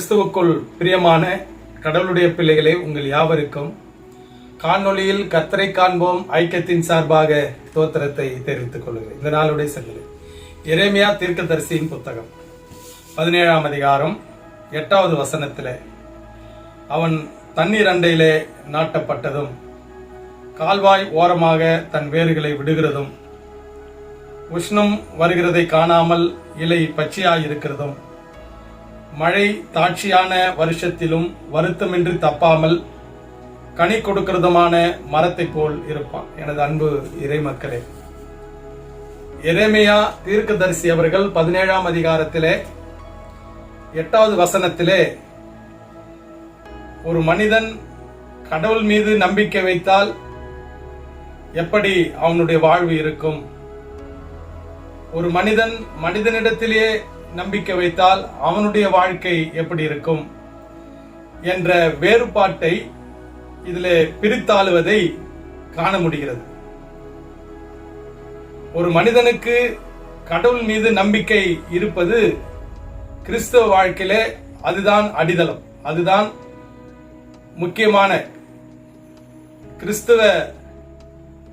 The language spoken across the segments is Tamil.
கிறிஸ்துவுக்குள் பிரியமான கடவுளுடைய பிள்ளைகளே உங்கள் யாவருக்கும் காணொளியில் கத்தரை காண்போம் ஐக்கியத்தின் சார்பாக தோத்திரத்தை தெரிவித்துக் கொள்கிறேன். இந்த நாளுடைய செல்லு எரேமியா தீர்க்கதரிசியின் புத்தகம் பதினேழாம் அதிகாரம் எட்டாவது வசனத்தில் அவன் தண்ணீர் அண்டையிலே நாட்டப்பட்டதும் கால்வாய் ஓரமாக தன் வேர்களை விடுகிறதும் உஷ்ணம் வருகிறதை காணாமல் இலை பச்சையாய் இருக்கிறதும் மழை தாட்சியான வருஷத்திலும் வருத்தமின்றி தப்பாமல் கனி கொடுக்கிறதுமான மரத்தை போல் இருப்பான். எனது அன்பு இறைமக்களே. எரேமையா தீர்க்கதரிசி அவர்கள் பதினேழாம் அதிகாரத்திலே எட்டாவது வசனத்திலே ஒரு மனிதன் கடவுள் மீது நம்பிக்கை வைத்தால் எப்படி அவனுடைய வாழ்வு இருக்கும்? ஒரு மனிதன் மனிதனிடத்திலேயே நம்பிக்கை வைத்தால் அவனுடைய வாழ்க்கை எப்படி இருக்கும் என்ற வேறுபாட்டை இதில் பிரித்தாளுவதை காண முடிகிறது. ஒரு மனிதனுக்கு கடவுள் மீது நம்பிக்கை இருப்பது கிறிஸ்தவ வாழ்க்கையிலே அதுதான் அடித்தளம் அதுதான் முக்கியமான கிறிஸ்தவ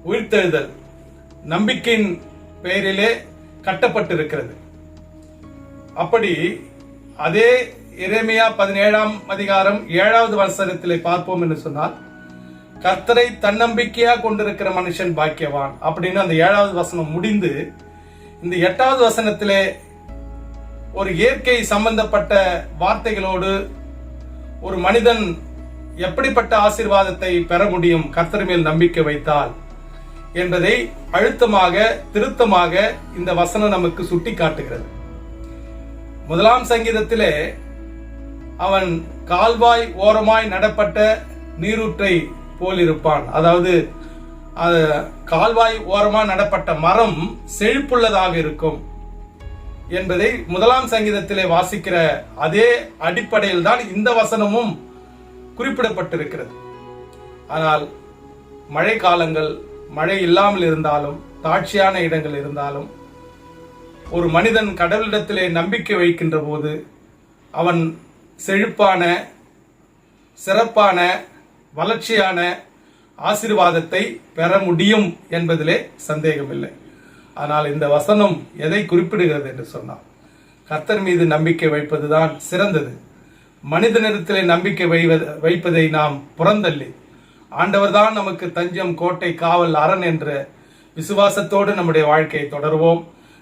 உயிர்த்தெழுதல். நம்பிக்கையின் பெயரிலே கட்டப்பட்டிருக்கிறது. அப்படி அதே இறைமையா பதினேழாம் அதிகாரம் ஏழாவது வசனத்திலே பார்ப்போம் என்று சொன்னால் கர்த்தரை தன்னம்பிக்கையா கொண்டிருக்கிற மனுஷன் பாக்கியவான். அப்படின்னு அந்த ஏழாவது வசனம் முடிந்து இந்த எட்டாவது வசனத்திலே ஒரு இயற்கை சம்பந்தப்பட்ட வார்த்தைகளோடு ஒரு மனிதன் எப்படிப்பட்ட ஆசீர்வாதத்தை பெற முடியும் கர்த்தர் மேல் நம்பிக்கை வைத்தால் என்பதை அழுத்தமாக திருத்தமாக இந்த வசனம் நமக்கு சுட்டி காட்டுகிறது முதலாம் சங்கீதத்திலே அவன் கால்வாய் ஓரமாய் நடப்பட்ட நீரூற்றை போல் இருப்பான் அதாவது கால்வாய் ஓரமாய் நடப்பட்ட மரம் செழிப்புள்ளதாக இருக்கும் என்பதை முதலாம் சங்கீதத்திலே வாசிக்கிற அதே அடிப்படையில் தான் இந்த வசனமும் குறிப்பிடப்பட்டிருக்கிறது. ஆனால் மழை காலங்கள் மழை இல்லாமல் இருந்தாலும் தாட்சியான இடங்கள் இருந்தாலும் ஒரு மனிதன் கடவுளிடத்திலே நம்பிக்கை வைக்கின்ற போது அவன் செழிப்பான சிறப்பான வளர்ச்சியான ஆசீர்வாதத்தை பெற முடியும் என்பதிலே சந்தேகமில்லை. ஆனால் இந்த வசனம் எதை குறிப்பிடுகிறது என்று சொன்னால் கர்த்தர் மீது நம்பிக்கை வைப்பதுதான் சிறந்தது. மனிதனிடத்திலே நம்பிக்கை வைவ- வைப்பதை நாம் புறந்தள்ளி ஆண்டவர்தான் நமக்கு தஞ்சம் கோட்டை காவல் அரண் என்ற விசுவாசத்தோடு நம்முடைய வாழ்க்கையை தொடருவோம்.